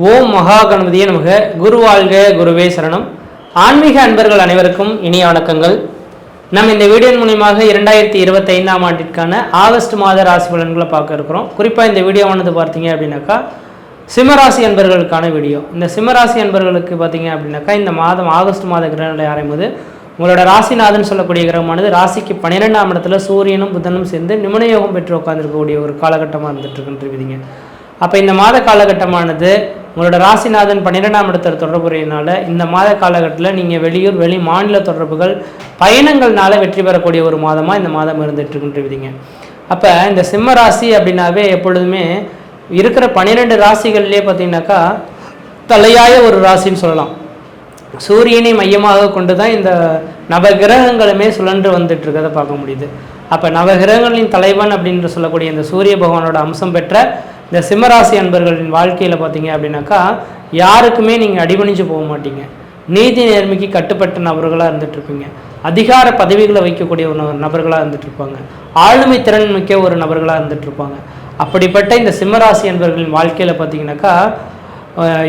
ஓம் மகா கணபதியே நமக. குரு வாழ்க குருவே சரணம். ஆன்மீக அன்பர்கள் அனைவருக்கும் இனிய வணக்கங்கள். நம்ம இந்த வீடியோ மூலியமாக இரண்டாயிரத்தி இருபத்தைந்தாம் ஆண்டிற்கான ஆகஸ்ட் மாத ராசி பலன்களை பார்க்க இருக்கிறோம். குறிப்பாக இந்த வீடியோவானது பார்த்தீங்க அப்படின்னாக்கா சிம்மராசி அன்பர்களுக்கான வீடியோ. இந்த சிம்மராசி அன்பர்களுக்கு பார்த்தீங்க அப்படின்னாக்கா இந்த மாதம் ஆகஸ்ட் மாத கிரகநிலை ஆரம்பிது உங்களோட ராசிநாதன் சொல்லக்கூடிய கிரகமானது ராசிக்கு பன்னிரெண்டாம் இடத்துல சூரியனும் புதனும் சேர்ந்து நிமனயோகம் பெற்று உட்காந்துருக்கக்கூடிய ஒரு காலகட்டமாக இருந்துட்டு இருக்குன்றீங்க அப்போ இந்த மாத காலகட்டமானது உங்களோட ராசிநாதன் பன்னிரெண்டாம் இடத்துல தொடர்புடையனால இந்த மாத காலகட்டத்தில் நீங்கள் வெளியூர் வெளி மாநில தொடர்புகள் பயணங்கள்னால வெற்றி பெறக்கூடிய ஒரு மாதமாக இந்த மாதம் இருந்துட்டுருக்குன்றீங்க அப்போ இந்த சிம்ம ராசி அப்படின்னாவே எப்பொழுதுமே இருக்கிற பன்னிரெண்டு ராசிகள்லேயே பார்த்தீங்கன்னாக்கா தலையாய ஒரு ராசின்னு சொல்லலாம். சூரியனை மையமாக கொண்டு தான் இந்த நவகிரகங்களுமே சுழன்று வந்துட்டு இருக்கிறத பார்க்க முடியுது. அப்போ நவகிரகங்களின் தலைவன் அப்படின்னு சொல்லக்கூடிய இந்த சூரிய பகவானோட அம்சம் பெற்ற இந்த சிம்மராசி அன்பர்களின் வாழ்க்கையில் பார்த்தீங்க அப்படின்னாக்கா யாருக்குமே நீங்கள் அடிபணிஞ்சு போக மாட்டீங்க. நீதி நேர்மைக்கு கட்டுப்பட்ட நபர்களாக இருந்துகிட்ருப்பீங்க அதிகார பதவிகளை வைக்கக்கூடிய ஒரு நபர்களாக இருந்துகிட்ருப்பாங்க ஆளுமை திறன் மிக்க ஒரு நபர்களாக இருந்துகிட்ருப்பாங்க அப்படிப்பட்ட இந்த சிம்மராசி அன்பர்களின் வாழ்க்கையில் பார்த்தீங்கன்னாக்கா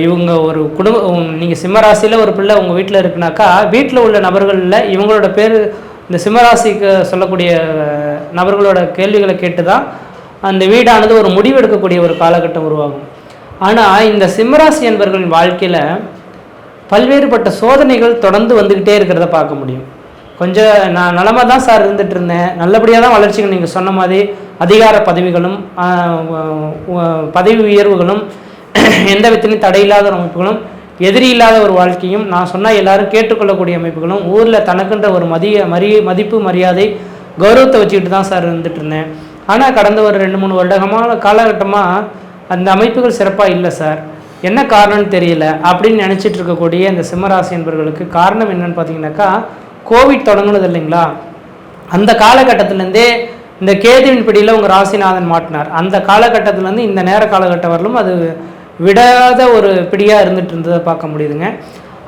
இவங்க ஒரு குடும்ப நீங்கள் சிம்மராசியில் ஒரு பிள்ளை உங்கள் வீட்டில் இருக்குனாக்கா வீட்டில் உள்ள நபர்களில் இவங்களோட பேர் இந்த சிம்மராசிக்கு சொல்லக்கூடிய நபர்களோட கேள்விகளை கேட்டு தான் அந்த வீடானது ஒரு முடிவெடுக்கக்கூடிய ஒரு காலகட்டம் உருவாகும். ஆனால் இந்த சிம்மராசி என்பவர்களின் வாழ்க்கையில் பல்வேறுபட்ட சோதனைகள் தொடர்ந்து வந்துக்கிட்டே இருக்கிறத பார்க்க முடியும். கொஞ்சம் நான் நலமாக தான் சார் இருந்துட்டு இருந்தேன். நல்லபடியாக தான் வளர்ச்சிகள் நீங்கள் சொன்ன மாதிரி அதிகார பதவிகளும் பதவி உயர்வுகளும் எந்த விதத்திலும் தடையில்லாத ஒரு அமைப்புகளும் எதிரி இல்லாத ஒரு வாழ்க்கையும் நான் சொன்னால் எல்லாரும் கேட்டுக்கொள்ளக்கூடிய அமைப்புகளும் ஊரில் தனக்குன்ற ஒரு மதிய மரிய மதிப்பு மரியாதை கௌரவத்தை வச்சுக்கிட்டு தான் சார் இருந்துட்டு இருந்தேன். ஆனால் கடந்த ஒரு ரெண்டு மூணு வருடகமான காலகட்டமாக அந்த அமைப்புகள் சிறப்பாக இல்லை சார். என்ன காரணம்னு தெரியல. அப்படின்னு நினச்சிட்டு இருக்கக்கூடிய இந்த சிம்மராசி என்பவர்களுக்கு காரணம் என்னன்னு பார்த்தீங்கன்னாக்கா கோவிட் தொடங்கினது இல்லைங்களா? அந்த காலகட்டத்திலேருந்தே இந்த கேதுவின் பிடியில் உங்கள் ராசிநாதன் மாட்டினார். அந்த காலகட்டத்திலேருந்து இந்த நேர காலகட்டம் வரலும் அது விடாத ஒரு பிடியாக இருந்துகிட்டு இருந்ததை பார்க்க முடியுதுங்க.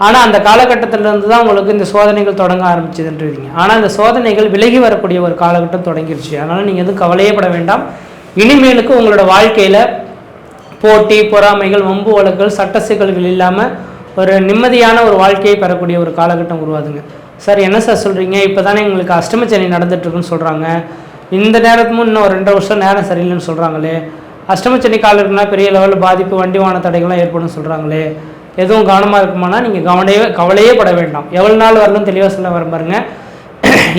ஆனால் அந்த காலகட்டத்திலேருந்து தான் உங்களுக்கு இந்த சோதனைகள் தொடங்க ஆரம்பிச்சதுன்றீங்க. ஆனால் இந்த சோதனைகள் விலகி வரக்கூடிய ஒரு காலகட்டம் தொடங்கிருச்சு. அதனால் நீங்கள் எதுவும் கவலையே பட வேண்டாம். இனிமேலுக்கு உங்களோட வாழ்க்கையில் போட்டி பொறாமைகள் வம்பு வழக்குகள் சட்ட சிக்கல்கள் இல்லாமல் ஒரு நிம்மதியான ஒரு வாழ்க்கையை பெறக்கூடிய ஒரு காலகட்டம் உருவாதுங்க சார் என்ன சார் சொல்கிறீங்க இப்போ தானே எங்களுக்கு அஷ்டமச்சனி நடந்துட்டுருக்குன்னு சொல்கிறாங்க இந்த நேரத்துக்கும் இன்னும் ஒரு ரெண்டரை வருஷம் நேரம் சரியில்லைன்னு சொல்கிறாங்களே அஷ்டமச்சனி காலகட்டம்னா பெரிய லெவலில் பாதிப்பு வண்டி வாகன தடைகள்லாம் ஏற்படும் சொல்கிறாங்களே எதுவும் கவனமாக இருக்குமானா நீங்கள் கவலையே கவலையே பட வேண்டாம். எவ்வளோ நாள் வரலும் தெளிவாக சொல்ல வர பாருங்க.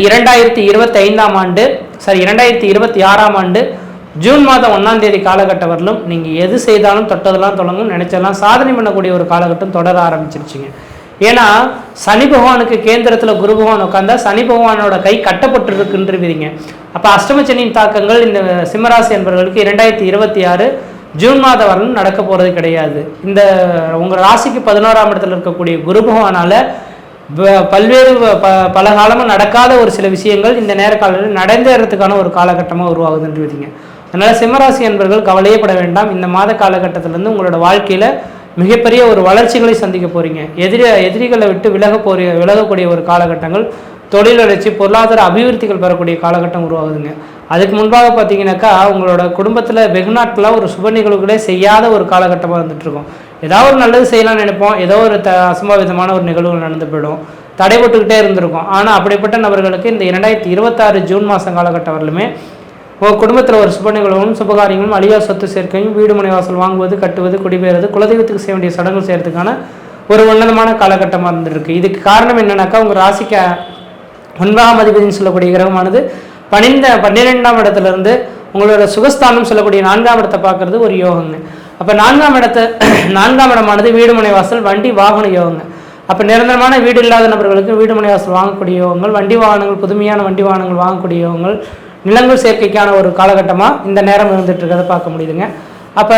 இரண்டாயிரத்தி இருபத்தி ஐந்தாம் ஆண்டு சாரி இரண்டாயிரத்தி இருபத்தி ஆறாம் ஆண்டு ஜூன் மாதம் ஒன்றாம் தேதி காலகட்டம் வரலும் நீங்கள் எது செய்தாலும் தொட்டதெல்லாம் தொடங்கும் நினைச்சதெல்லாம் சாதனை பண்ணக்கூடிய ஒரு காலகட்டம் தொடர ஆரம்பிச்சிருச்சிங்க. ஏன்னா சனி பகவானுக்கு கேந்திரத்தில் குரு பகவான் உட்காந்தா சனி பகவானோட கை கட்டப்பட்டிருக்குன்றீங்க அப்போ அஷ்டமச்சனியின் தாக்கங்கள் இந்த சிம்மராசி என்பவர்களுக்கு இரண்டாயிரத்தி இருபத்தி ஆறு ஜூன் மாதம் வரலும் நடக்க போகிறது கிடையாது. இந்த உங்கள் ராசிக்கு பதினோராம் இடத்துல இருக்கக்கூடிய குரு பகவானால் பல்வேறு ப பல காலமாக நடக்காத ஒரு சில விஷயங்கள் இந்த நேர காலத்தில் நடந்தேறதுக்கான ஒரு காலகட்டமாக உருவாகுதுன்றீங்க அதனால் சிம்மராசி என்பர்கள் கவலையே பட வேண்டாம். இந்த மாத காலகட்டத்திலேருந்து உங்களோட வாழ்க்கையில் மிகப்பெரிய ஒரு வளர்ச்சிகளை சந்திக்க போகிறீங்க எதிரி எதிரிகளை விட்டு விலக போகிற விலகக்கூடிய ஒரு காலகட்டங்கள் தொழில் வளர்ச்சி பொருளாதார அபிவிருத்திகள் பெறக்கூடிய காலகட்டம் உருவாகுதுங்க. அதுக்கு முன்பாக பார்த்தீங்கன்னாக்கா உங்களோட குடும்பத்தில் வெகு நாட்களாக ஒரு சுப நிகழ்வுகளே செய்யாத ஒரு காலகட்டமாக இருந்துட்டுருக்கோம். ஏதாவது ஒரு நல்லது செய்யலாம்னு நினைப்போம். ஏதோ ஒரு த அசம்பாவிதமான ஒரு நிகழ்வுகள் நடந்து போயிடும். தடைபட்டுக்கிட்டே இருந்திருக்கும். ஆனால் அப்படிப்பட்ட நபர்களுக்கு இந்த இரண்டாயிரத்தி இருபத்தாறு ஜூன் மாதம் காலகட்டம் வரலுமே உங்கள் குடும்பத்தில் ஒரு சுப நிகழ்வும் சுபகாரியங்களும் அழியா சொத்து சேர்க்கையும் வீடு மனை வாசல் வாங்குவது கட்டுவது குடிபெயர்வது குலதெய்வத்துக்கு செய்ய வேண்டிய சடங்கு செய்கிறதுக்கான ஒரு உன்னதமான காலகட்டமாக இருந்திருக்கு இதுக்கு காரணம் என்னன்னாக்கா உங்கள் ராசிக்கு ஒன்பதாம் அதிபதினு சொல்லக்கூடிய கிரகமானது பன்னிரெண்ட பன்னிரெண்டாம் இடத்துலேருந்து உங்களோட சுகஸ்தானம் சொல்லக்கூடிய நான்காம் இடத்தை பார்க்கறது ஒரு யோகங்க. அப்போ நான்காம் இடத்தை நான்காம் இடமானது வீடுமனை வாசல் வண்டி வாகன யோகங்க. அப்போ நிரந்தரமான வீடு இல்லாத நபர்களுக்கு வீடுமனை வாசல் வாங்கக்கூடிய யோகங்கள் வண்டி வாகனங்கள் புதுமையான வண்டி வாகனங்கள் வாங்கக்கூடிய யோகங்கள் நிலங்கள் சேர்க்கைக்கான ஒரு காலகட்டமாக இந்த நேரம் இருந்துட்டு இருக்கிறத பார்க்க முடியுதுங்க. அப்போ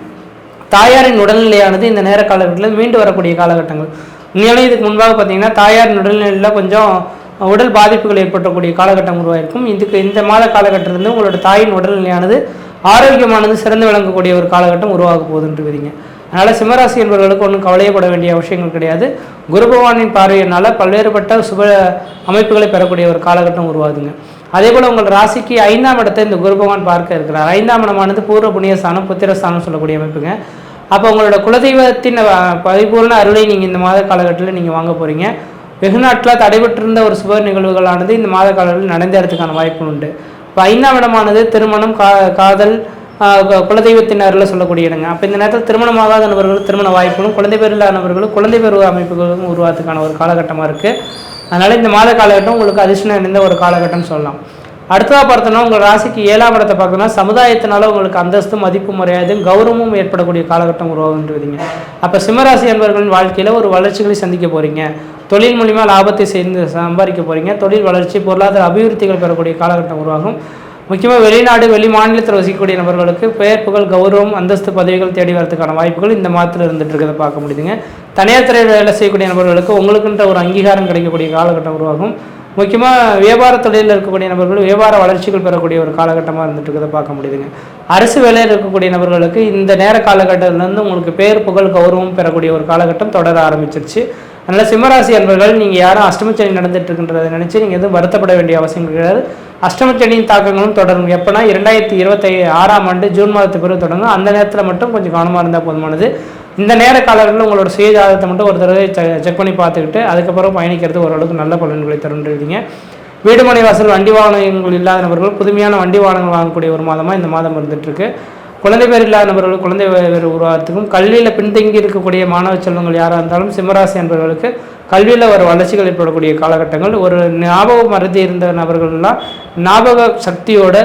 தாயாரின் உடல்நிலையானது இந்த நேர காலகட்டத்தில் மீண்டு வரக்கூடிய காலகட்டங்கள். உண்மையாலே இதுக்கு முன்பாக பார்த்தீங்கன்னா தாயாரின் உடல்நிலையில் கொஞ்சம் உடல் பாதிப்புகள் ஏற்படக்கூடிய காலகட்டம் உருவாயிருக்கும். இதுக்கு இந்த மாத காலகட்டத்திலிருந்து உங்களோட தாயின் உடல்நிலையானது ஆரோக்கியமானது சிறந்து விளங்கக்கூடிய ஒரு காலகட்டம் உருவாக போகுதுன்றீங்க அதனால் சிம்மராசி என்பவர்களுக்கு ஒன்றும் கவலையப்பட வேண்டிய அவசியங்கள் கிடையாது. குரு பகவானின் பார்வையினால் பல்வேறுபட்ட சுப அமைப்புகளை பெறக்கூடிய ஒரு காலகட்டம் உருவாகுதுங்க. அதே போல் உங்கள் ராசிக்கு ஐந்தாம் இடத்தை இந்த குரு பகவான் பார்க்க இருக்கிறார். ஐந்தாம் இடமானது பூர்வ புண்ணிய ஸ்தானம் புத்திர ஸ்தானம் சொல்லக்கூடிய அமைப்புங்க. அப்போ உங்களோட குலதெய்வத்தின் பரிபூர்ண அருளை நீங்கள் இந்த மாத காலகட்டத்தில் நீங்கள் வாங்க போகிறீங்க வெகு தடைபெற்றிருந்த ஒரு சுப நிகழ்வுகளானது இந்த மாத காலங்களில் நடந்தேறதுக்கான வாய்ப்பு உண்டு. இப்போ ஐந்தாம் இடமானது திருமணம் கா காதல் குலதெய்வத்தினரில் குலதெய்வத்தின் அருளை சொல்லக்கூடிய இடங்க. அப்போ இந்த நேரத்தில் திருமணமாகாத நபர்கள் திருமண வாய்ப்புகளும் குழந்தை பேர் இல்லாத நபர்களும் குழந்தை பேர் அமைப்புகளும் உருவாகிறதுக்கான ஒரு காலகட்டமாக இருக்குது அதனால் இந்த மாத காலகட்டம் உங்களுக்கு அதிர்ஷ்டம் நிறைந்த ஒரு காலகட்டம்னு சொல்லலாம். அடுத்ததாக பார்த்தோன்னா உங்கள் ராசிக்கு ஏழாம் இடத்தை பார்த்தோன்னா சமுதாயத்தினால உங்களுக்கு அந்தஸ்தும் மதிப்பு மரியாதையும் கௌரவமும் ஏற்படக்கூடிய காலகட்டம் உருவாகுன்றீங்க அப்போ சிம்மராசி என்பவர்களின் வாழ்க்கையில் ஒரு வளர்ச்சிகளை சந்திக்க போகிறீங்க தொழில் மூலிமா லாபத்தை சேர்ந்து சம்பாதிக்க போகிறீங்க தொழில் வளர்ச்சி பொருளாதார அபிவிருத்திகள் பெறக்கூடிய காலகட்டம் உருவாகும். முக்கியமாக வெளிநாடு வெளி மாநிலத்தில் வசிக்கக்கூடிய நபர்களுக்கு பெயர் புகழ் கௌரவம் அந்தஸ்து பதவிகள் தேடி வரதுக்கான வாய்ப்புகள் இந்த மாதத்தில் இருந்துட்டு இருக்கிறத பார்க்க முடியுதுங்க. தனியார் துறையில் வேலை செய்யக்கூடிய நபர்களுக்கு உங்களுக்குன்ற ஒரு அங்கீகாரம் கிடைக்கக்கூடிய காலகட்டம் உருவாகும். முக்கியமாக வியாபார தொழிலில் இருக்கக்கூடிய நபர்கள் வியாபார வளர்ச்சிகள் பெறக்கூடிய ஒரு காலகட்டமாக இருந்துட்டு இருக்கிறத பார்க்க முடியுதுங்க. அரசு வேலையில் இருக்கக்கூடிய நபர்களுக்கு இந்த நேர காலகட்டத்திலேருந்து உங்களுக்கு பேர் புகழ் கௌரவம் பெறக்கூடிய ஒரு காலகட்டம் தொடர ஆரம்பிச்சிருச்சு. அதனால் சிம்மராசி அன்பர்கள் நீங்கள் யாரும் அஷ்டமச்சனி நடந்துட்டு இருக்கின்றதை நினச்சி நீங்கள் எதுவும் வருத்தப்பட வேண்டிய அவசியம் கிடையாது. அஷ்டமச்சனியின் தாக்கங்களும் தொடரும். எப்போனா இரண்டாயிரத்தி இருபத்தி ஆறாம் ஆண்டு ஜூன் மாதத்துக்கு பிறகு தொடங்கும். அந்த நேரத்தில் மட்டும் கொஞ்சம் கவனமாக இருந்தால் போதுமானது. இந்த நேர காலங்களில் உங்களோட சுய ஜாதகத்தை மட்டும் ஒரு தடவை செக் பண்ணி பார்த்துக்கிட்டு அதுக்கப்புறம் பயணிக்கிறது ஓரளவுக்கு நல்ல பலன்களை தருன்றீங்க வீடுமனை வாசல் வண்டி வாகனங்கள் இல்லாத நபர்கள் புதுமையான வண்டி வாகனங்கள் வாங்கக்கூடிய ஒரு மாதமாக இந்த மாதம் இருந்துட்டு இருக்கு. குழந்தை பேர் இல்லாதவர்கள் குழந்தை பேர் உருவாகிறதுக்கும் கல்வியில் பின்தங்கி இருக்கக்கூடிய மாணவ செல்வங்கள் யாராக இருந்தாலும் சிம்மராசி என்பவர்களுக்கு கல்வியில் ஒரு வளர்ச்சிகள் ஏற்படக்கூடிய காலகட்டங்கள். ஒரு ஞாபக மருதி இருந்த நபர்கள்லாம் ஞாபக சக்தியோட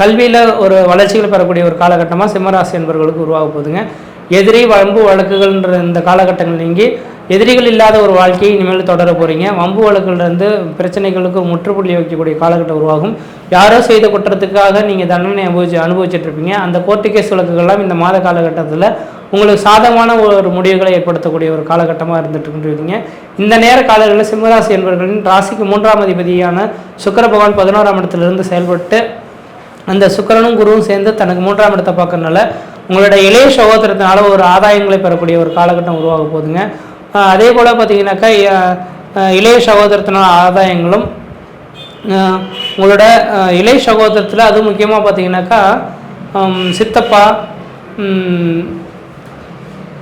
கல்வியில் ஒரு வளர்ச்சிகள் பெறக்கூடிய ஒரு காலகட்டமாக சிம்மராசி என்பவர்களுக்கு உருவாக போகுதுங்க. எதிரி வம்பு வழக்குகள்ன்ற இந்த காலகட்டங்கள் நீங்கி எதிரிகள் இல்லாத ஒரு வாழ்க்கையை இனிமேல் தொடர போகிறீங்க வம்பு வழக்குலேருந்து பிரச்சனைகளுக்கு முற்றுப்புள்ளி வைக்கக்கூடிய காலகட்டம் உருவாகும். யாரோ செய்த குற்றத்துக்காக நீங்கள் தண்டனை அனுபவிச்சு அனுபவிச்சுட்டு இருப்பீங்க அந்த கோர்ட்டு கேஸ் வழக்குகள்லாம் இந்த மாத காலகட்டத்தில் உங்களுக்கு சாதகமான ஒரு முடிவுகளை ஏற்படுத்தக்கூடிய ஒரு காலகட்டமாக இருந்துட்டு இருக்கீங்க இந்த நேர காலங்களில் சிம்மராசி என்பவர்களின் ராசிக்கு மூன்றாம் அதிபதியான சுக்கர பகவான் பதினோராம் இடத்திலிருந்து செயல்பட்டு அந்த சுக்கரனும் குருவும் சேர்ந்து தனக்கு மூன்றாம் இடத்தை பார்க்கறனால உங்களோட இளைய சகோதரத்தினால ஒரு ஆதாயங்களை பெறக்கூடிய ஒரு காலகட்டம் உருவாக போகுதுங்க. அதே போல் பார்த்தீங்கன்னாக்கா இளைய சகோதரத்தினால ஆதாயங்களும் உங்களோட இளைய சகோதரத்தில் அது முக்கியமாக பார்த்தீங்கன்னாக்கா சித்தப்பா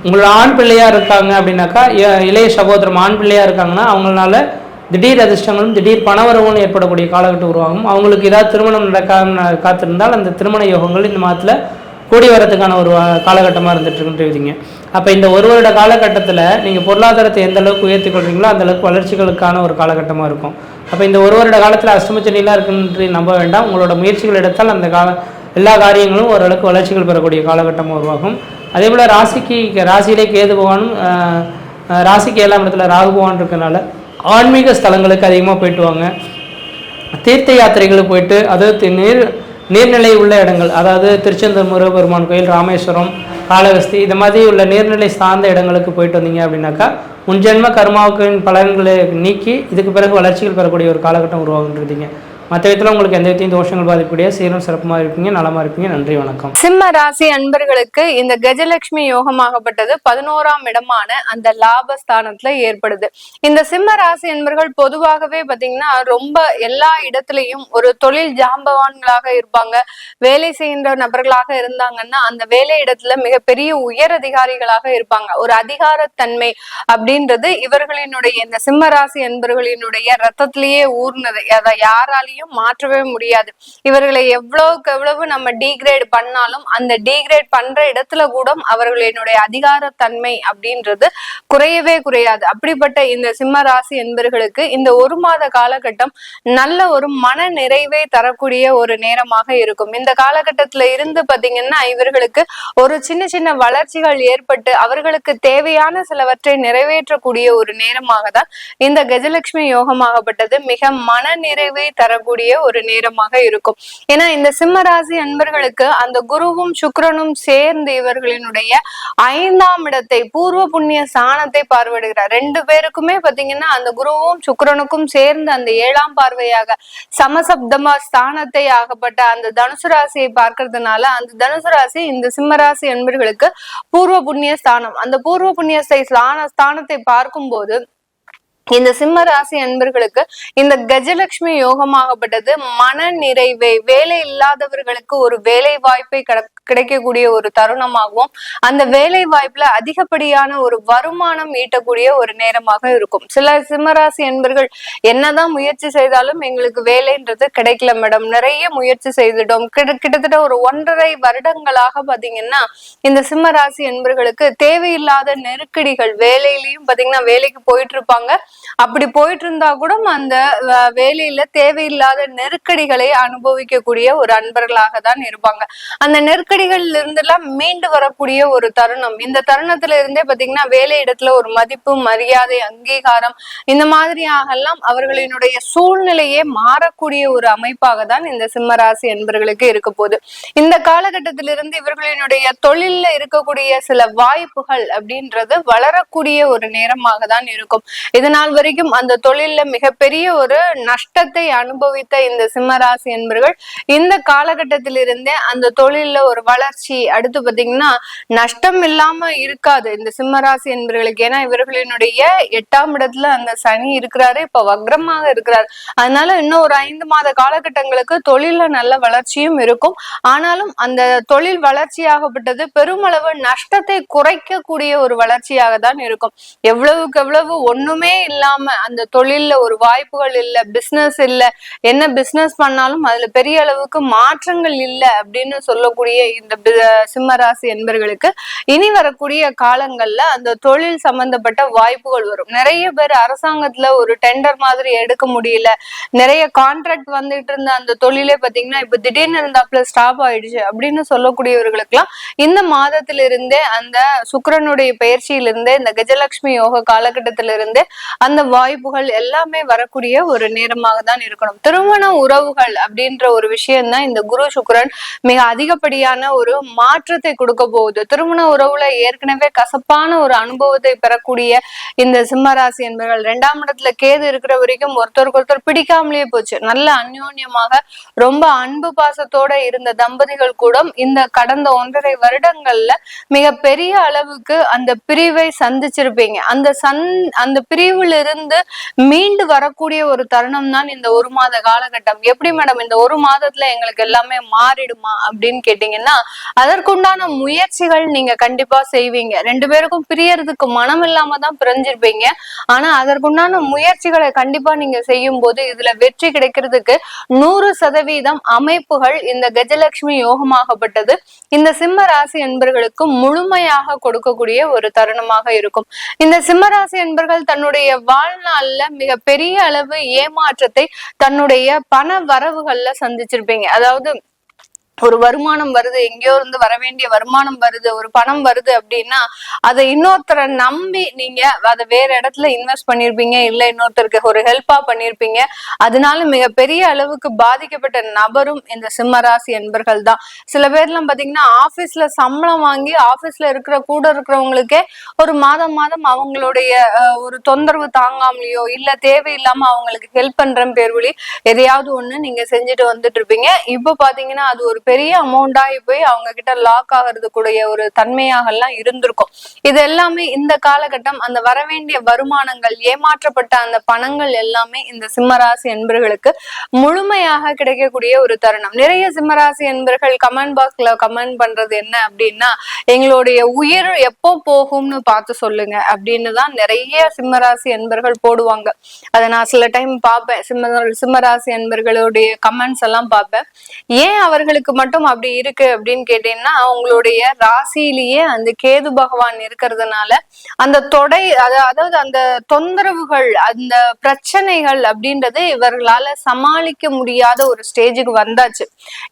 உங்களோட ஆண் பிள்ளையாக இருக்காங்க அப்படின்னாக்கா இளைய சகோதரம் ஆண் பிள்ளையாக இருக்காங்கன்னா அவங்களால திடீர் அதிர்ஷ்டங்களும் திடீர் பணவரவும் ஏற்படக்கூடிய காலகட்டம் உருவாகும். அவங்களுக்கு ஏதாவது திருமணம் நடக்காம காத்திருந்தால் அந்த திருமண யோகங்கள் இந்த மாதத்தில் கூடி வரதுக்கான ஒரு காலகட்டமாக இருந்துட்டுருக்குன்றீங்க அப்போ இந்த ஒரு வருட காலகட்டத்தில் நீங்கள் பொருளாதாரத்தை எந்த அளவுக்கு உயர்த்தி கொள்றீங்களோ அந்த அளவுக்கு வளர்ச்சிகளுக்கான ஒரு காலகட்டமாக இருக்கும். அப்போ இந்த ஒரு வருட காலத்தில் அஷ்டமச்சனிலாம் இருக்குன்றி நம்ப வேண்டாம். உங்களோட முயற்சிகள் எடுத்தால் அந்த கால எல்லா காரியங்களும் ஓரளவுக்கு வளர்ச்சிகள் பெறக்கூடிய காலகட்டம் உருவாகும். அதே போல் ராசிக்கு ராசியிலே கேது பகவானும் ராசிக்கு ஏழாம் இடத்துல ராகு பகவான் இருக்கனால ஆன்மீக ஸ்தலங்களுக்கு அதிகமாக போயிட்டு வாங்க. தீர்த்த யாத்திரைகளுக்கு போயிட்டு அதாவது நீர் நீர்நிலை உள்ள இடங்கள் அதாவது திருச்செந்தூர் முருகப்பெருமான் கோயில் ராமேஸ்வரம் காளகஸ்தி இந்த மாதிரி உள்ள நீர்நிலை சார்ந்த இடங்களுக்கு போயிட்டு வந்தீங்க அப்படின்னாக்கா உன் ஜென்ம கர்மாவுக்கின் பலன்களை நீக்கி இதுக்கு பிறகு வளர்ச்சிகள் பெறக்கூடிய ஒரு காலகட்டம் உருவாகுன்றீங்க மற்ற விதத்தில் உங்களுக்கு எந்த விதத்தையும் தோஷங்கள் பாதிக்கக்கூடிய சீரும் சிறப்புமாக இருப்பீங்க நலமாக இருப்பீங்க நன்றி வணக்கம். சிம்ம ராசி அன்பர்களுக்கு இந்த கஜலட்சுமி யோகமாகப்பட்டது பதினோராம் இடமான அந்த லாபஸ்தானத்துல ஏற்படுது. இந்த சிம்ம ராசி அன்பர்கள் பொதுவாகவே பாத்தீங்கன்னா ரொம்ப எல்லா இடத்துலயும் ஒரு தொழில் ஜாம்பவான்களாக இருப்பாங்க. வேலை செய்கின்ற நபர்களாக இருந்தாங்கன்னா அந்த வேலை இடத்துல மிகப்பெரிய உயர் அதிகாரிகளாக இருப்பாங்க. ஒரு அதிகாரத்தன்மை அப்படின்றது இவர்களினுடைய இந்த சிம்ம ராசி அன்பர்களினுடைய ரத்தத்திலேயே ஊர்னது. அதை யாராலையும் மாற்றவே முடியாது. இவர்களை எவ்வளவுக்கு எவ்வளவு நம்ம டீக்ரேட் பண்ணாலும் அந்த டீக்ரேட் பண்ற இடத்துல கூட அவர்களினுடைய அதிகாரத்தன்மை அப்படின்றது குறையவே குறையாது. அப்படிப்பட்ட இந்த சிம்ம ராசி என்பர்களுக்கு இந்த ஒரு மாத காலகட்டம் நல்ல ஒரு மன நிறைவை தரக்கூடிய ஒரு நேரமாக இருக்கும். இந்த காலகட்டத்துல இருந்து பாத்தீங்கன்னா இவர்களுக்கு ஒரு சின்ன சின்ன வளர்ச்சிகள் ஏற்பட்டு அவர்களுக்கு தேவையான சிலவற்றை நிறைவேற்றக்கூடிய ஒரு நேரமாக தான் இந்த கஜலட்சுமி யோகமாகப்பட்டது மிக மன நிறைவை தரக்கூடிய ஒரு நேரமாக இருக்கும். ஏன்னா இந்த சிம்ம ராசி அன்பர்களுக்கு அந்த குருவும் சுக்கரனும் சேர்ந்து இவர்களினுடைய ஐந்தாம் இடத்தை பூர்வ புண்ணிய ஸ்தானத்தை பார்வையிடுகிறார். ரெண்டு பேருக்குமே பாத்தீங்கன்னா அந்த குருவும் சுக்கரனுக்கும் சேர்ந்து அந்த ஏழாம் பார்வையாக சமசப்தமா ஸ்தானத்தை ஆகப்பட்ட அந்த தனுசு ராசியை பார்க்கறதுனால அந்த தனுசு ராசி இந்த சிம்ம ராசி அன்பர்களுக்கு பூர்வ புண்ணிய ஸ்தானம். அந்த பூர்வ புண்ணிய ஸ்தான ஸ்தானத்தை பார்க்கும்போது இந்த சிம்ம ராசி அன்பர்களுக்கு இந்த கஜலட்சுமி யோகமாகப்பட்டது மன நிறைவை வேலை இல்லாதவர்களுக்கு ஒரு வேலை வாய்ப்பை கிட- கிடைக்கக்கூடிய ஒரு தருணமாகவும் அந்த வேலை வாய்ப்புல அதிகப்படியான ஒரு வருமானம் ஈட்டக்கூடிய ஒரு நேரமாக இருக்கும். சில சிம்மராசி என்பர்கள் என்னதான் முயற்சி செய்தாலும் எங்களுக்கு வேலைன்றது கிடைக்கல மேடம். நிறைய முயற்சி செய்துட்டோம். கிட்டத்தட்ட ஒரு ஒன்றரை வருடங்களாக பாத்தீங்கன்னா இந்த சிம்ம ராசி என்பர்களுக்கு தேவையில்லாத நெருக்கடிகள் வேலையிலயும் பாத்தீங்கன்னா வேலைக்கு போயிட்டு இருப்பாங்க அப்படி போயிட்டு இருந்தா கூட அந்த வேலையில தேவையில்லாத நெருக்கடிகளை அனுபவிக்கக்கூடிய ஒரு அன்பர்களாக தான் இருப்பாங்க. அந்த நெருக்கடி நெருக்கடிகள்ல இருந்தெல்லாம் மீண்டு வரக்கூடிய ஒரு தருணம். இந்த தருணத்துல இருந்தே பாத்தீங்கன்னா வேலை இடத்துல ஒரு மதிப்பு மரியாதை அங்கீகாரம் இந்த மாதிரியாகலாம் அவர்களினுடைய சூழ்நிலையே மாறக்கூடிய ஒரு அமைப்பாக தான் இந்த சிம்மராசி என்பர்களுக்கு இருக்க போகுது. இந்த காலகட்டத்திலிருந்து இவர்களினுடைய தொழில்ல இருக்கக்கூடிய சில வாய்ப்புகள் அப்படின்றது வளரக்கூடிய ஒரு நேரமாக தான் இருக்கும். இதனால் வரைக்கும் அந்த தொழில்ல மிகப்பெரிய ஒரு நஷ்டத்தை அனுபவித்த இந்த சிம்மராசி என்பர்கள் இந்த காலகட்டத்திலிருந்தே அந்த தொழில்ல ஒரு வளர்ச்சி அடுத்து பாத்தீங்கன்னா நஷ்டம் இல்லாம இருக்காது. இந்த சிம்மராசி என்பவர்களுக்கு. ஏன்னா இவர்களினுடைய எட்டாம் இடத்துல அந்த சனி இருக்கிறாரு. இப்ப வக்ரமாக இருக்கிறார். அதனால இன்னும் ஒரு ஐந்து மாத காலகட்டங்களுக்கு தொழில நல்ல வளர்ச்சியும் இருக்கும். ஆனாலும் அந்த தொழில் வளர்ச்சியாகப்பட்டது பெருமளவு நஷ்டத்தை குறைக்கக்கூடிய ஒரு வளர்ச்சியாக தான் இருக்கும். எவ்வளவுக்கு எவ்வளவு ஒண்ணுமே இல்லாம அந்த தொழில்ல ஒரு வாய்ப்புகள் இல்ல பிசினஸ் இல்ல. என்ன பிசினஸ் பண்ணாலும் அதுல பெரிய அளவுக்கு மாற்றங்கள் இல்ல அப்படின்னு சொல்லக்கூடிய இந்த சிம்ம ராசி என்பர்களுக்கு இனி வரக்கூடிய காலங்கள்ல அந்த தொழில் சம்பந்தப்பட்ட வாய்ப்புகள் வரும். நிறைய பேர் அரசாங்கத்துல ஒரு டெண்டர் மாதிரி எடுக்க முடியல. நிறைய கான்ட்ராக்ட் வந்துட்டு இருந்த அந்த தொழிலே பாத்தீங்கன்னா இப்ப திடீர்னு இருந்தாப்புல ஸ்டாப் ஆயிடுச்சு அப்படின்னு சொல்லக்கூடியவர்களுக்கெல்லாம் இந்த மாதத்திலிருந்தே அந்த சுக்கிரனுடைய பயிற்சியிலிருந்தே இந்த கஜலட்சுமி யோக காலகட்டத்திலிருந்தே அந்த வாய்ப்புகள் எல்லாமே வரக்கூடிய ஒரு நேரமாக தான் இருக்கணும். திருமண உறவுகள் அப்படின்ற ஒரு விஷயம் தான் இந்த குரு சுக்கரன் மிக அதிகப்படியான ஒரு மாற்றத்தை கொடுக்க போகுது. திருமண உறவுல ஏற்கனவே கசப்பான ஒரு அனுபவத்தை பெறக்கூடிய இந்த சிம்மராசி என்பவர்கள் இரண்டாம் இடத்துல கேது இருக்கிற வரைக்கும் ஒருத்தருக்கு ஒருத்தர் பிடிக்காமலேயே போச்சு. நல்ல அந்யோன்யமாக ரொம்ப அன்பு பாசத்தோட இருந்த தம்பதிகள் கூட இந்த கடந்த ஒன்றரை வருடங்கள்ல மிக பெரிய அளவுக்கு அந்த பிரிவை சந்திச்சிருப்பீங்க. அந்த சந் அந்த பிரிவுல இருந்து மீண்டு வரக்கூடிய ஒரு தருணம் தான் இந்த ஒரு மாத காலகட்டம். எப்படி மேடம் இந்த ஒரு மாதத்துல எங்களுக்கு எல்லாமே மாறிடுமா அப்படின்னு கேட்டீங்கன்னா அதற்குண்டான முயற்சிகள் நீங்க கண்டிப்பா செய்வீங்க. ரெண்டு பேருக்கும் பிரியறதுக்கு மனம் இல்லாம தான் பிரிஞ்சிருப்பீங்க. ஆனா அதற்குண்டான முயற்சிகளை கண்டிப்பா நீங்க செய்யும் போது இதுல வெற்றி கிடைக்கிறதுக்கு நூறு சதவீதம் அமைப்புகள் இந்த கஜலட்சுமி யோகமாகப்பட்டது. இந்த சிம்ம ராசி என்பர்களுக்கு முழுமையாக கொடுக்கக்கூடிய ஒரு தருணமாக இருக்கும். இந்த சிம்ம ராசி என்பர்கள் தன்னுடைய வாழ்நாள்ல மிக பெரிய அளவு ஏமாற்றத்தை தன்னுடைய பண வரவுகள்ல சந்திச்சிருப்பீங்க. அதாவது ஒரு வருமானம் வருது எங்கேயோ இருந்து வர வேண்டிய வருமானம் வருது ஒரு பணம் வருது அப்படின்னா அதை இன்னொருத்தரை நம்பி நீங்க அதை வேற இடத்துல இன்வெஸ்ட் பண்ணிருப்பீங்க இல்ல இன்னொருத்தருக்கு ஒரு ஹெல்ப்பா பண்ணிருப்பீங்க. அதனால மிகப்பெரிய அளவுக்கு பாதிக்கப்பட்ட நபரும் இந்த சிம்மராசி என்பர்கள் தான். சில பேர்லாம் பாத்தீங்கன்னா ஆபீஸ்ல சம்பளம் வாங்கி ஆபீஸ்ல இருக்கிற கூட இருக்கிறவங்களுக்கே ஒரு மாதம் மாதம் அவங்களுடைய ஒரு தொந்தரவு தாங்காமலையோ இல்ல தேவையில்லாம அவங்களுக்கு ஹெல்ப் பண்ற பேர்வழி எதையாவது ஒண்ணு நீங்க செஞ்சுட்டு வந்துட்டு இருப்பீங்க. இப்போ பாத்தீங்கன்னா அது ஒரு பெரிய அமௌண்ட் ஆகி போய் அவங்க கிட்ட லாக் ஆகிறது கூடிய ஒரு தன்மையாக எல்லாம் இருந்திருக்கும். இது எல்லாமே இந்த காலகட்டம் அந்த வரவேண்டிய வருமானங்கள் ஏமாற்றப்பட்ட அந்த பணங்கள் எல்லாமே இந்த சிம்மராசி என்பர்களுக்கு முழுமையாக கிடைக்கக்கூடிய ஒரு தருணம். நிறைய சிம்மராசி என்பர்கள் கமெண்ட் பாக்ஸ்ல கமெண்ட் பண்றது என்ன அப்படின்னா எங்களுடைய உயிர் எப்போ போகும்னு பார்த்து சொல்லுங்க அப்படின்னு தான் நிறைய சிம்மராசி என்பர்கள் போடுவாங்க. அதை நான் சில டைம் பார்ப்பேன். சிம்ம சிம்மராசி என்பர்களுடைய கமெண்ட்ஸ் எல்லாம் பார்ப்பேன். ஏன் அவர்களுக்கு மட்டும் அப்படி இருக்கு அப்படின்னு கேட்டீங்கன்னா அவங்களுடைய ராசியிலேயே அந்த கேது பகவான் இருக்கிறதுனால அந்த தொடை அதாவது அந்த தொந்தரவுகள் அந்த பிரச்சனைகள் அப்படின்றது இவர்களால சமாளிக்க முடியாத ஒரு ஸ்டேஜுக்கு வந்தாச்சு.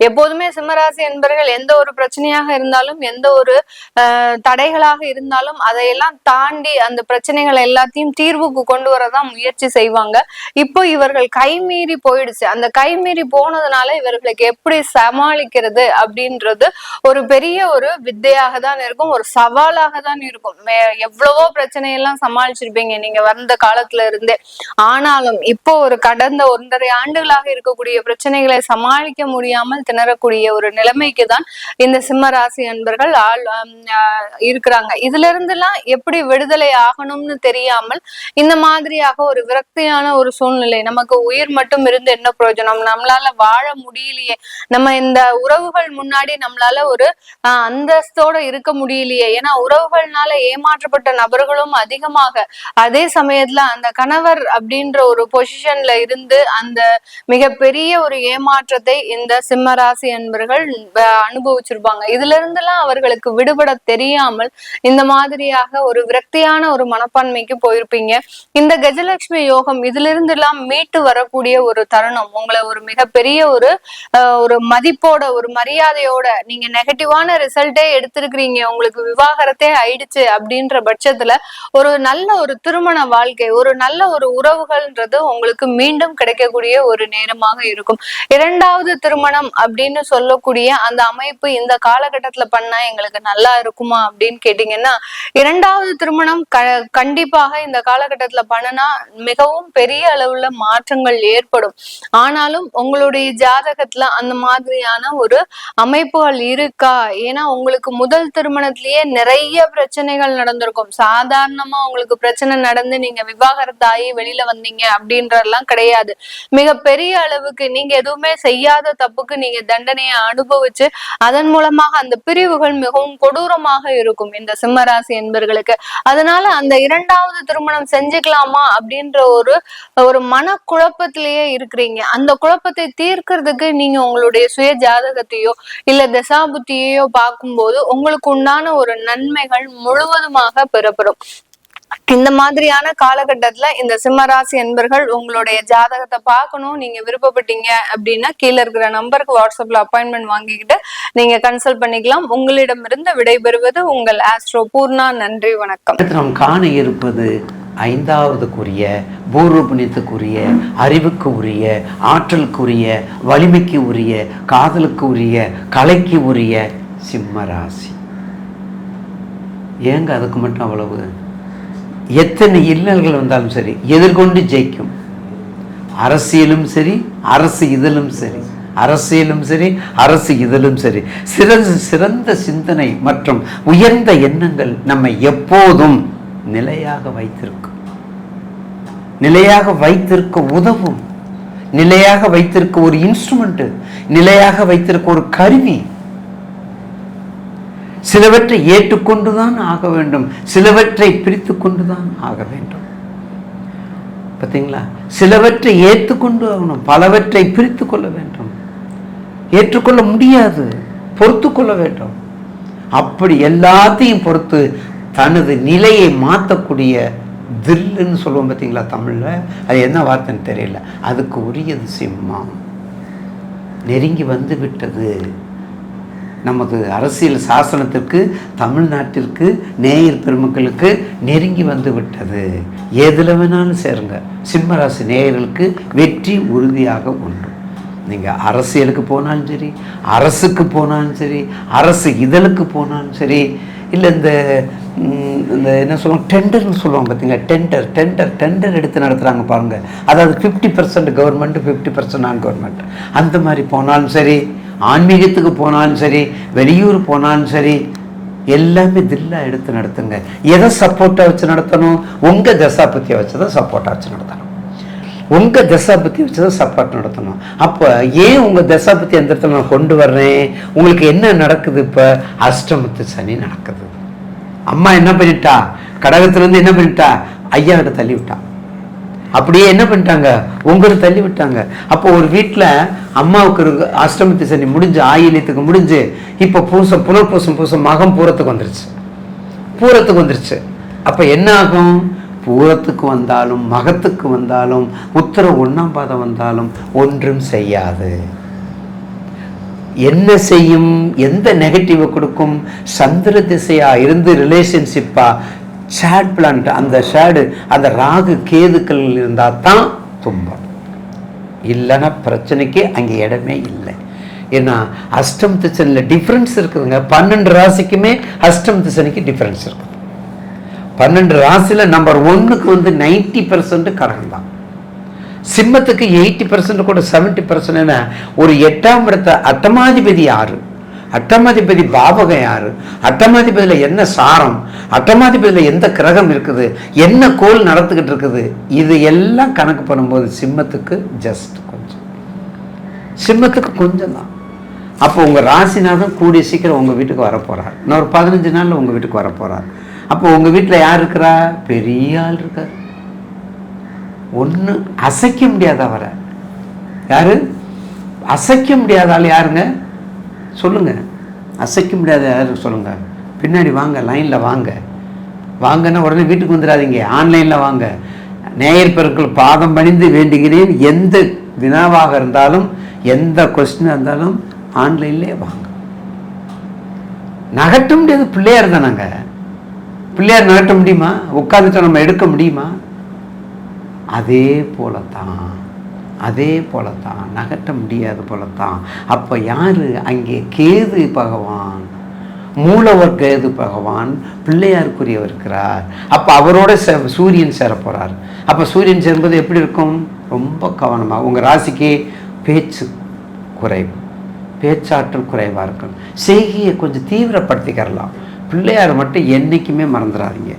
எப்போதுமே சிம்மராசி என்பர்கள் எந்த ஒரு பிரச்சனையாக இருந்தாலும் எந்த ஒரு தடைகளாக இருந்தாலும் அதையெல்லாம் தாண்டி அந்த பிரச்சனைகளை எல்லாத்தையும் தீர்வுக்கு கொண்டு வரதான் முயற்சி செய்வாங்க. இப்போ இவர்கள் கைமீறி போயிடுச்சு. அந்த கைமீறி போனதுனால இவர்களுக்கு எப்படி சமாளிக்க சமாளிக்கிறது அப்படின்றது ஒரு பெரிய ஒரு வித்தையாக தான் இருக்கும். ஒரு சவாலாக தான் இருக்கும் எவ்வளவோ பிரச்சனையெல்லாம் சமாளிச்சிருப்பீங்க. நீங்க வந்த காலத்துல இருந்தே. ஆனாலும் இப்போ ஒரு கடந்த ஒன்றரை ஆண்டுகளாக இருக்கக்கூடிய பிரச்சனைகளை சமாளிக்க முடியாமல் திணறக்கூடிய ஒரு நிலைமைக்கு தான் இந்த சிம்ம ராசி அன்பர்கள் ஆள் இருக்கிறாங்க. இதுல இருந்தெல்லாம் எப்படி விடுதலை ஆகணும்னு தெரியாமல் இந்த மாதிரியாக ஒரு விரக்தியான ஒரு சூழ்நிலை நமக்கு உயிர் மட்டும் இருந்து என்ன பிரயோஜனம்? நம்மளால வாழ முடியலையே. நம்ம இந்த உறவுகள் முன்னாடி நம்மளால ஒரு அந்தஸ்தோட இருக்க முடியலையே. ஏன்னா உறவுகள்னால ஏமாற்றப்பட்ட நபர்களும் அதிகமாக. அதே சமயத்துல அந்த கணவர் அப்படின்ற ஒரு பொசிஷன்ல இருந்து அந்த மிகப்பெரிய ஒரு ஏமாற்றத்தை இந்த சிம்மராசி அன்பர்கள் அனுபவிச்சிருப்பாங்க. இதுல இருந்தெல்லாம் அவர்களுக்கு விடுபட தெரியாமல் இந்த மாதிரியாக ஒரு விரக்தியான ஒரு மனப்பான்மைக்கு போயிருப்பீங்க. இந்த கஜலட்சுமி யோகம் இதுல இருந்து எல்லாம் மீட்டு வரக்கூடிய ஒரு தருணம் உங்களை ஒரு மிகப்பெரிய ஒரு அஹ், ஒரு மதிப்போட ஒரு மரியாதையோட நீங்க நெகட்டிவான ரிசல்ட்டே எடுத்திருக்கிறீங்க. உங்களுக்கு விவாகரத்தே ஆயிடுச்சு அப்படின்ற பட்சத்துல ஒரு நல்ல ஒரு திருமண வாழ்க்கை ஒரு நல்ல ஒரு உறவுகள்ன்றது உங்களுக்கு மீண்டும் கிடைக்கக்கூடிய ஒரு நேரமாக இருக்கும். இரண்டாவது திருமணம் அப்படின்னு சொல்லக்கூடிய அந்த அமைப்பு இந்த காலகட்டத்துல பண்ணா எங்களுக்கு நல்லா இருக்குமா அப்படின்னு கேட்டீங்கன்னா இரண்டாவது திருமணம் க கண்டிப்பாக இந்த காலகட்டத்துல பண்ணுனா மிகவும் பெரிய அளவுல மாற்றங்கள் ஏற்படும். ஆனாலும் உங்களுடைய ஜாதகத்துல அந்த மாதிரியான ஒரு அமைப்புகள் இருக்கா? ஏன்னா உங்களுக்கு முதல் திருமணத்திலேயே நிறைய பிரச்சனைகள் நடந்திருக்கும். சாதாரணமா உங்களுக்கு பிரச்சனை நடந்து நீங்க விவாகரத்தாகி வெளியில வந்தீங்க அப்படின்றதெல்லாம் கிடையாது. மிக பெரிய அளவுக்கு நீங்க எதுவுமே செய்யாத தப்புக்கு நீங்க தண்டனையை அனுபவிச்சு அதன் மூலமாக அந்த பிரிவுகள் மிகவும் கொடூரமாக இருக்கும் இந்த சிம்மராசி என்பர்களுக்கு. அதனால அந்த இரண்டாவது திருமணம் செஞ்சுக்கலாமா அப்படின்ற ஒரு ஒரு மனக்குழப்பத்திலேயே இருக்கிறீங்க. அந்த குழப்பத்தை தீர்க்கறதுக்கு நீங்க உங்களுடைய சுய ஜாதகத்தையோ இல்ல தசாபுத்தியையோ பார்க்கும்போது உங்களுக்கு உண்டான ஒரு நன்மைகள் முழுவதுமாக பெறப்படும். இந்த மாதிரியான காலகட்டத்துல இந்த சிம்மராசி என்பர்கள் உங்களுடைய ஜாதகத்தை பார்க்கணும். நீங்க விருப்பப்பட்டீங்க அப்படின்னா கீழே இருக்கிற நம்பருக்கு வாட்ஸ்அப்ல அப்பாயின்மெண்ட் வாங்கிக்கிட்டு நீங்க கன்சல்ட் பண்ணிக்கலாம். உங்களிடமிருந்து விடைபெறுவது உங்கள் ஆஸ்ட்ரோ பூர்ணா. நன்றி வணக்கம். நாம் காண இருப்பது ஐந்தாவதுக்குரிய பூர்வ புண்ணியத்துக்குரிய அறிவுக்கு உரிய ஆற்றலுக்குரிய வலிமைக்கு உரிய காதலுக்கு உரிய கலைக்கு உரிய சிம்ம ராசி ஏங்க அதுக்கு மட்டும் அவ்வளவு? எத்தனை இல்லல்கள் வந்தாலும் சரி எதிர்கொண்டு ஜெயிக்கும். அரசியலும் சரி அரசு இதழும் சரி அரசியலும் சரி அரசு இதழும் சரி. சிறந்த சிறந்த சிந்தனை மற்றும் உயர்ந்த எண்ணங்கள் நம்மை எப்போதும் நிலையாக வைத்திருக்கும். நிலையாக வைத்திருக்க உதவும் நிலையாக வைத்திருக்க ஒரு இன்ஸ்ட்ருமெண்ட்டு நிலையாக வைத்திருக்க ஒரு கருவி. சிலவற்றை ஏற்றுக்கொண்டுதான் ஆக வேண்டும். சிலவற்றை பிரித்து கொண்டுதான் ஆக வேண்டும். பார்த்தீங்களா? சிலவற்றை ஏற்றுக்கொண்டு ஆகணும். பலவற்றை பிரித்து கொள்ள வேண்டும். ஏற்றுக்கொள்ள முடியாது. பொறுத்து கொள்ள வேண்டும். அப்படி எல்லாத்தையும் பொறுத்து தனது நிலையை மாற்றக்கூடிய தில்லுன்னு சொல்லுவோம் பார்த்தீங்களா தமிழில்? அது என்ன வார்த்தைன்னு தெரியல. அதுக்கு உரியது சிம்மம். நெருங்கி வந்து விட்டது. நமது அரசியல் சாசனத்திற்கு தமிழ்நாட்டிற்கு நேயர் பெருமக்களுக்கு நெருங்கி வந்து விட்டது. எதில் வேணாலும் சேருங்க. சிம்மராசி நேயர்களுக்கு வெற்றி உறுதியாக உண்டு. நீங்கள் அரசியலுக்கு போனாலும் சரி அரசுக்கு போனாலும் சரி அரசு இதழுக்கு போனாலும் சரி இல்லை இந்த இந்த என்ன சொல்லுவாங்க டெண்டர்னு சொல்லுவாங்க பார்த்தீங்க டெண்டர் டெண்டர் டெண்டர் எடுத்து நடத்துகிறாங்க பாருங்கள் அதாவது fifty percent government fifty percent நான் கவர்மெண்ட் அந்த மாதிரி போனாலும் சரி ஆன்மீகத்துக்கு போனாலும் சரி வெளியூர் போனாலும் சரி எல்லாமே தில்லா எடுத்து நடத்துங்க. எதை சப்போர்ட்டாக வச்சு நடத்தணும்? உங்கள் தசாபத்தியை வச்சு தான் சப்போர்ட்டாக வச்சு நடத்தணும். உங்கள் தசாபத்தி வச்சு தான் சப்போர்ட் நடத்தணும். அப்போ ஏன் உங்கள் தசாபத்தி எந்த இடத்துல நான் கொண்டு வர்றேன்? உங்களுக்கு என்ன நடக்குது இப்போ? அஷ்டமத்து சனி நடக்குது. அம்மா என்ன பண்ணிட்டா? கடகத்துலேருந்து என்ன பண்ணிட்டா? ஐயா கிட்ட தள்ளி விட்டா. அப்படியே என்ன பண்ணிட்டாங்க? உங்களுக்கு தள்ளி விட்டாங்க. அப்போ ஒரு வீட்டில் அம்மாவுக்கு இருக்கு அஷ்டமத்து சனி முடிஞ்சு ஆயிலியத்துக்கு முடிஞ்சு இப்போ பூசம் புனர்பூசம் பூசம் மகம் பூரத்துக்கு வந்துருச்சு. பூரத்துக்கு வந்துருச்சு. அப்போ என்ன ஆகும்? பூரத்துக்கு வந்தாலும் மகத்துக்கு வந்தாலும் உத்தர ஒன்றாம் பாதம் வந்தாலும் ஒன்றும் செய்யாது. என்ன செய்யும் எந்த நெகட்டிவை கொடுக்கும் சந்திர திசையா இருந்து ரிலேஷன்ஷிப்பா ஷேட் பிளான்ட் அந்த ஷேடு அந்த ராகு கேதுக்கள் இருந்தால் தான் துன்பம். இல்லைன்னா பிரச்சனைக்கு அங்கே இடமே இல்லை. ஏன்னா அஷ்டம் திசனில் டிஃப்ரென்ஸ் இருக்குதுங்க. பன்னெண்டு ராசிக்குமே அஷ்டம் திசனைக்கு டிஃப்ரென்ஸ் இருக்குது பன்னெண்டு ராசியில் நம்பர் ஒன்றுக்கு வந்து நைன்டி பர்சன்ட் கடன் தான். சிம்மத்துக்கு எயிட்டி பர்சன்ட் கூட செவன்ட்டி பர்சன்ட்னா ஒரு எட்டாம் இடத்த அட்டமாதிபதி யாரு? அட்டமாதிபதி பாவகம் யாரு? அட்டமாதிபதியில் என்ன சாரம்? அட்டமாதிபதியில் எந்த கிரகம் இருக்குது? என்ன கோல் நடந்துக்கிட்டு இருக்குது? இது எல்லாம் கணக்கு பண்ணும்போது சிம்மத்துக்கு ஜஸ்ட் கொஞ்சம். சிம்மத்துக்கு கொஞ்சம் தான். அப்போ உங்கள் ராசிநாதன் கூடிய சீக்கிரம் உங்கள் வீட்டுக்கு வரப்போகிறார் இன்னொரு பதினஞ்சு நாளில் உங்கள் வீட்டுக்கு வரப்போகிறார் அப்போ உங்கள் வீட்டில் யார் இருக்கிறா? பெரிய ஆள் இருக்கார். ஒன்று அசைக்க முடியாத அவரை. யாரு? அசைக்க முடியாத ஆள் யாருங்க? சொல்லுங்க. அசைக்க முடியாத யார்? சொல்லுங்க. பின்னாடி வாங்க லைனில் வாங்க. வாங்கன்னா உடனே வீட்டுக்கு வந்துடாதீங்க. ஆன்லைனில் வாங்க. நேயர் பெருக்கள் பாதம் பணிந்து வேண்டுகிறேன். எந்த வினாவாக இருந்தாலும் எந்த கொஸ்டினாக இருந்தாலும் ஆன்லைன்லேயே வாங்க. நகட்ட முடியாது. பிள்ளையார் நாங்கள் பிள்ளையார் நகட்ட முடியுமா? உட்காந்துட்டு நம்ம எடுக்க முடியுமா? அதே போலத்தான். அதே போலத்தான். நகட்ட முடியாது போலத்தான். அப்போ யார்? அங்கே கேது பகவான். மூலவர் கேது பகவான் பிள்ளையாருக்குரியவர் இருக்கிறார். அப்போ அவரோட சே சூரியன் சேர போகிறார் அப்போ சூரியன் சேரும்போது எப்படி இருக்கும்? ரொம்ப கவனமாக உங்கள் ராசிக்கு பேச்சு குறைவு. பேச்சாற்றல் குறைவாக இருக்கும் செய்கையை கொஞ்சம் தீவிரப்படுத்திக்கிறலாம் பிள்ளையார் மட்டும் என்றைக்குமே மறந்துடாதீங்க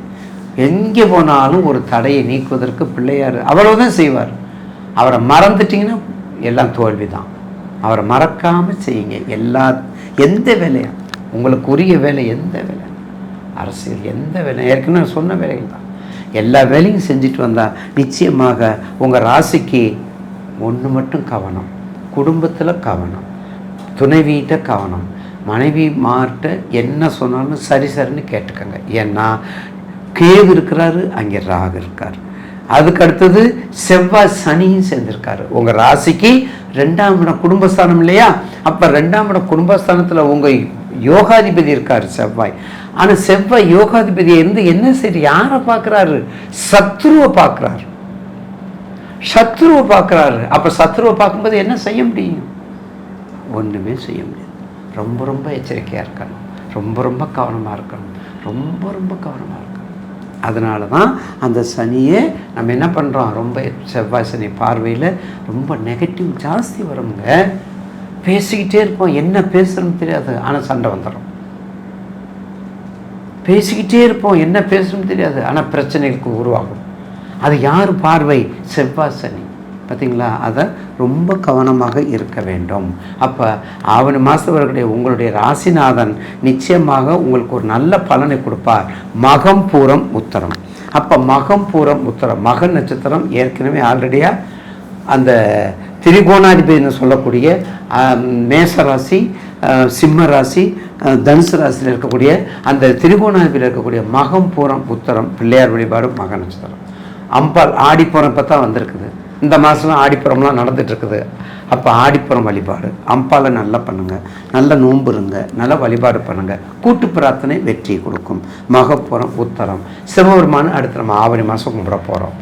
எங்கே போனாலும் ஒரு தடையை நீக்குவதற்கு பிள்ளையார் அவ்வளவுதான் செய்வார். அவரை மறந்துட்டிங்கன்னா எல்லாம் தோல்வி தான் அவரை மறக்காமல் செய்யுங்க. எல்லா எந்த வேலையும் உங்களுக்கு உரிய வேலை எந்த வேலை அரசியல் எந்த வேலை ஏற்கனவே சொன்ன வேலைகள் தான். எல்லா வேலையும் செஞ்சுட்டு வந்தால் நிச்சயமாக உங்கள் ராசிக்கு ஒன்று மட்டும் கவனம். குடும்பத்தில் கவனம். துணைவியிட்ட கவனம். மனைவி மார்ட்ட என்ன சொன்னாலும் சரி சரின்னு கேட்டுக்கோங்க. ஏன்னா கேது இருக்கிறாரு அங்கே ராகு இருக்கார். அதுக்கு அடுத்தது செவ்வாய் சனியும் சேர்ந்திருக்காரு. உங்கள் ராசிக்கு ரெண்டாம் இடம் குடும்பஸ்தானம் இல்லையா? அப்போ ரெண்டாம் இடம் குடும்பஸ்தானத்தில் உங்கள் யோகாதிபதி இருக்கார் செவ்வாய். ஆனால் செவ்வாய் யோகாதிபதியை இருந்து என்ன சரி யாரை பார்க்கறாரு? சத்ருவை பார்க்கறாரு. சத்ருவை பார்க்குறாரு. அப்போ சத்ருவை பார்க்கும்போது என்ன செய்ய முடியும்? ஒன்றுமே செய்ய முடியாது. ரொம்ப ரொம்ப எச்சரிக்கையாக இருக்கணும். ரொம்ப ரொம்ப கவனமாக இருக்கணும். ரொம்ப ரொம்ப கவனமாக இருக்கணும். அதனால தான் அந்த சனியை நம்ம என்ன பண்ணுறோம் ரொம்ப செவ்வாய் சனி பார்வையில் ரொம்ப நெகட்டிவ் ஜாஸ்தி வருங்க. பேசிக்கிட்டே இருப்போம் என்ன பேசுகிறோம்னு தெரியாது. ஆனால் சண்டை வந்துடும் பேசிக்கிட்டே இருப்போம். என்ன பேசணும்னு தெரியாது. ஆனால் பிரச்சனைகளுக்கு உருவாகும். அது யார் பார்வை? செவ்வாய் சனி. பார்த்தீங்களா அதை ரொம்ப கவனமாக இருக்க வேண்டும். அப்போ ஆவணி மாதம் வரக்கூடிய உங்களுடைய ராசிநாதன் நிச்சயமாக உங்களுக்கு ஒரு நல்ல பலனை கொடுப்பார். மகம் பூரம் உத்தரம். அப்போ மகம் பூரம் உத்தரம் மகன் நட்சத்திரம் ஏற்கனவே ஆல்ரெடியாக அந்த திரிகோணாதிபதினு சொல்லக்கூடிய மேசராசி மேச ராசி சிம்ம ராசி தனுசு ராசியில் இருக்கக்கூடிய அந்த திரிகோணாதிபதியில் இருக்கக்கூடிய மகம் பூரம் உத்தரம் பிள்ளையார் வழிபாடு மக நட்சத்திரம். அம்பாள் ஆடிப்போகிறப்ப இப்போ தான் வந்திருக்குது. இந்த மாதம் ஆடிப்புறம்லாம் நடந்துகிட்ருக்குது. அப்போ ஆடிப்புறம் வழிபாடு. அம்பாலை நல்லா பண்ணுங்கள் நல்ல நோன்பு இருங்க. நல்லா வழிபாடு பண்ணுங்கள் கூட்டு பிரார்த்தனை வெற்றியை கொடுக்கும். மகப்புறம் உத்தரம். சிவபெருமானு அடுத்து நம்ம ஆவணி மாதம் கும்பிட போகிறோம்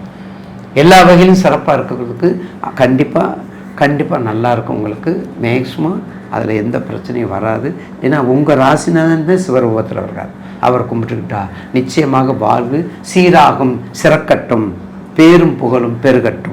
எல்லா வகையிலும் சிறப்பாக இருக்கிறதுக்கு கண்டிப்பாக கண்டிப்பாக நல்லாயிருக்கும் உங்களுக்கு. மேக்ஸிமம் அதில் எந்த பிரச்சனையும் வராது. ஏன்னா உங்கள் ராசிநாதன் சிவரூபத்தில் இருக்கார். அவர் கும்பிட்டுக்கிட்டா நிச்சயமாக வாழ்வு சீராகும் சிறக்கட்டும். பேரும் புகழும் பெருகட்டும்.